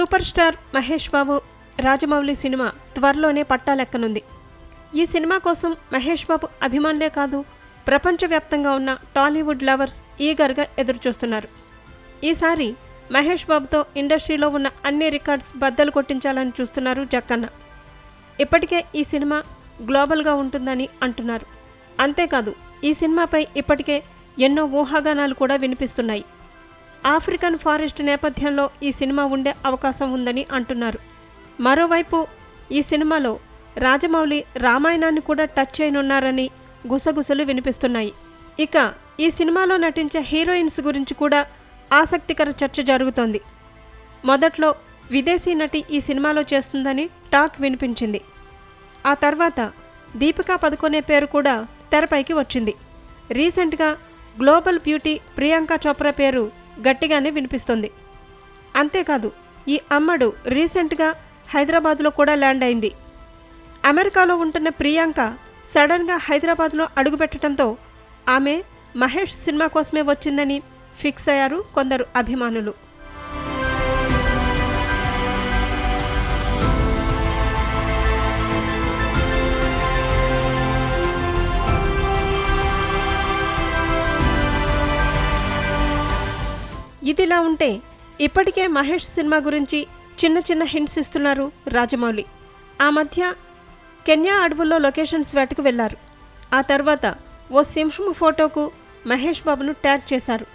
Super star Mahesh Babu Rajamouli cinema త్వరలోనే పట్టాలెక్కనుంది ఈ సినిమా కోసం మహేష్ బాబు అభిమానులే కాదు ప్రపంచవ్యాప్తంగా ఉన్న టాలీవుడ్ లవర్స్ ఈగర్గా ఎదురుచూస్తున్నారు. ఈసారి మహేష్ బాబుతో ఇండస్ట్రీలో ఉన్న అన్ని రికార్డ్స్ బద్దలు కొట్టించాలని చూస్తున్నారు జక్కన్న. ఇప్పటికే ఈ సినిమా గ్లోబల్గా ఉంటుందని అంటున్నారు. అంతేకాదు ఈ సినిమాపై ఇప్పటికే ఎన్నో ఊహాగానాలు కూడా వినిపిస్తున్నాయి. ఆఫ్రికన్ ఫారెస్ట్ నేపథ్యంలో ఈ సినిమా ఉండే అవకాశం ఉందని అంటున్నారు. మరోవైపు ఈ సినిమాలో రాజమౌళి రామాయణాన్ని కూడా టచ్ చేయనున్నారని గుసగుసలు వినిపిస్తున్నాయి. ఇక ఈ సినిమాలో నటించే హీరోయిన్స్ గురించి కూడా ఆసక్తికర చర్చ జరుగుతోంది. మొదట్లో విదేశీ నటి ఈ సినిమాలో చేస్తుందని టాక్ వినిపించింది. ఆ తర్వాత దీపికా పదుకొనే పేరు కూడా తెరపైకి వచ్చింది. రీసెంట్గా గ్లోబల్ బ్యూటీ ప్రియాంక చోప్రా పేరు గట్టిగానే వినిపిస్తుంది. అంతేకాదు ఈ అమ్మడు రీసెంట్గా హైదరాబాద్లో కూడా ల్యాండ్ అయింది. అమెరికాలో ఉంటున్న ప్రియాంక సడన్గా హైదరాబాద్లో అడుగుపెట్టడంతో ఆమె మహేష్ సినిమా కోసమే వచ్చిందని ఫిక్స్ అయ్యారు కొందరు అభిమానులు. ఇదిలా ఉంటే ఇప్పటికే మహేష్ సినిమా గురించి చిన్న చిన్న హింట్స్ ఇస్తున్నారు రాజమౌళి. ఆ మధ్య కెన్యా అడవుల్లో లొకేషన్స్ వేటకు వెళ్ళారు. ఆ తర్వాత ఓ సింహం ఫోటోకు మహేష్ బాబును ట్యాగ్ చేశారు.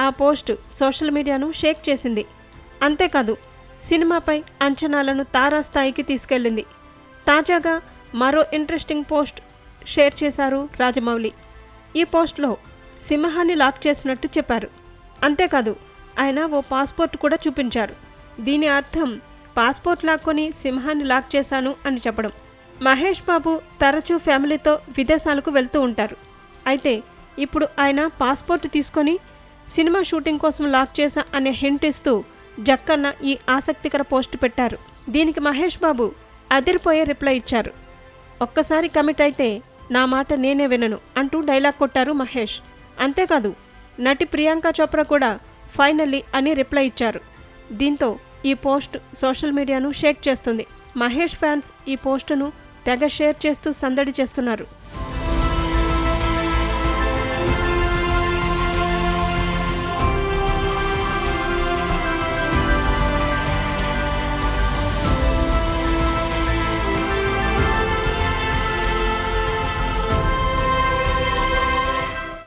ఆ పోస్ట్ సోషల్ మీడియాను షేక్ చేసింది. అంతేకాదు సినిమాపై అంచనాలను తారాస్థాయికి తీసుకెళ్ళింది. తాజాగా మరో ఇంట్రెస్టింగ్ పోస్ట్ షేర్ చేశారు రాజమౌళి. ఈ పోస్ట్లో సింహాన్ని లాక్ చేసినట్టు చెప్పారు. అంతేకాదు ఆయన ఓ పాస్పోర్ట్ కూడా చూపించారు. దీని అర్థం పాస్పోర్ట్ లాక్కొని సింహాన్ని లాక్ చేశాను అని చెప్పడం. మహేష్ బాబు తరచూ ఫ్యామిలీతో విదేశాలకు వెళ్తూ ఉంటారు. అయితే ఇప్పుడు ఆయన పాస్పోర్ట్ తీసుకొని సినిమా షూటింగ్ కోసం లాక్ చేశా అనే హింట్ ఇస్తూ జక్కన్న ఈ ఆసక్తికర పోస్ట్ పెట్టారు. దీనికి మహేష్ బాబు అదిరిపోయే రిప్లై ఇచ్చారు. ఒక్కసారి కమిట్ అయితే నా మాట నేనే వినను అంటూ డైలాగ్ కొట్టారు మహేష్. అంతేకాదు నటి ప్రియాంక చోప్రా కూడా ఫైనల్లీ అని రిప్లై ఇచ్చారు. దీంతో ఈ పోస్ట్ సోషల్ మీడియాను షేక్ చేస్తుంది. మహేష్ ఫ్యాన్స్ ఈ పోస్టును తెగ షేర్ చేస్తూ సందడి చేస్తున్నారు.